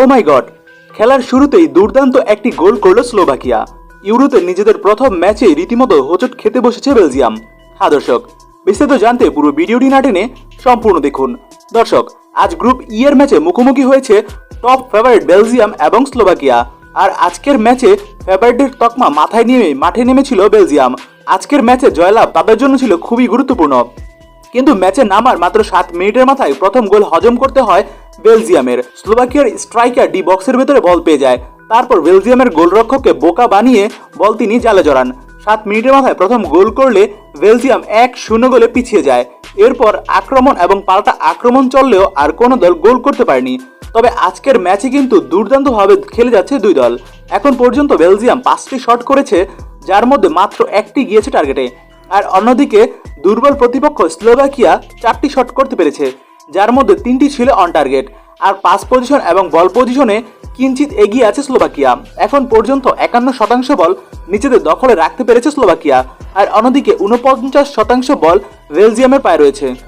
ও মাই god খেলার শুরুতেই দুর্দান্ত একটি গোল করল স্লোভাকিয়া। ইউরোতে নিজেদের প্রথম ম্যাচে রীতিমতো হোঁচট খেতে বসেছে বেলজিয়াম। হ্যাঁ দর্শক, বিস্তারিত জানতে পুরো ভিডিওটি না টেনে সম্পূর্ণ দেখুন। দর্শক, আজ গ্রুপ ই এর ম্যাচে মুখোমুখি হয়েছে টপ ফেভারিট বেলজিয়াম এবং স্লোভাকিয়া। আর আজকের ম্যাচে ফেভারিটের তকমা মাথায় নিয়ে মাঠে নেমেছিল বেলজিয়াম। আজকের ম্যাচে জয়লাভ তাদের জন্য ছিল খুবই গুরুত্বপূর্ণ। কিন্তু ম্যাচে নামার মাত্র সাত মিনিটের মাথায় প্রথম গোল হজম করতে হয় বেলজিয়ামের। স্লোভাকিয়ার স্ট্রাইকার ডি বক্সের ভেতরে বল পেয়ে যায়। তারপর বেলজিয়ামের গোলরক্ষককে বোকা বানিয়ে বল তিনি জালে জড়ান। সাত মিনিটের মাথায় প্রথম গোল করলে বেলজিয়াম এক শূন্য গোলে পিছিয়ে যায়। এরপর আক্রমণ এবং পাল্টা আক্রমণ চললেও আর কোনো দল গোল করতে পারেনি। তবে আজকের ম্যাচে কিন্তু দুর্দান্তভাবে খেলে যাচ্ছে দুই দল। এখন পর্যন্ত বেলজিয়াম পাঁচটি শট করেছে, যার মধ্যে মাত্র একটি গিয়েছে টার্গেটে। আর অন্যদিকে দুর্বল প্রতিপক্ষ স্লোভাকিয়া চারটি শট করতে পেরেছে, যার মধ্যে তিনটি ছিল অন টার্গেট আর পাস পজিশন এবং বল পজিশনে কিঞ্চিত এগিয়ে আছে স্লোভাকিয়া। এখন পর্যন্ত একান্ন শতাংশ বল নিজেদের দখলে রাখতে পেরেছে স্লোভাকিয়া। আর অন্যদিকে উনপঞ্চাশ শতাংশ বল বেলজিয়ামের পায়ে রয়েছে।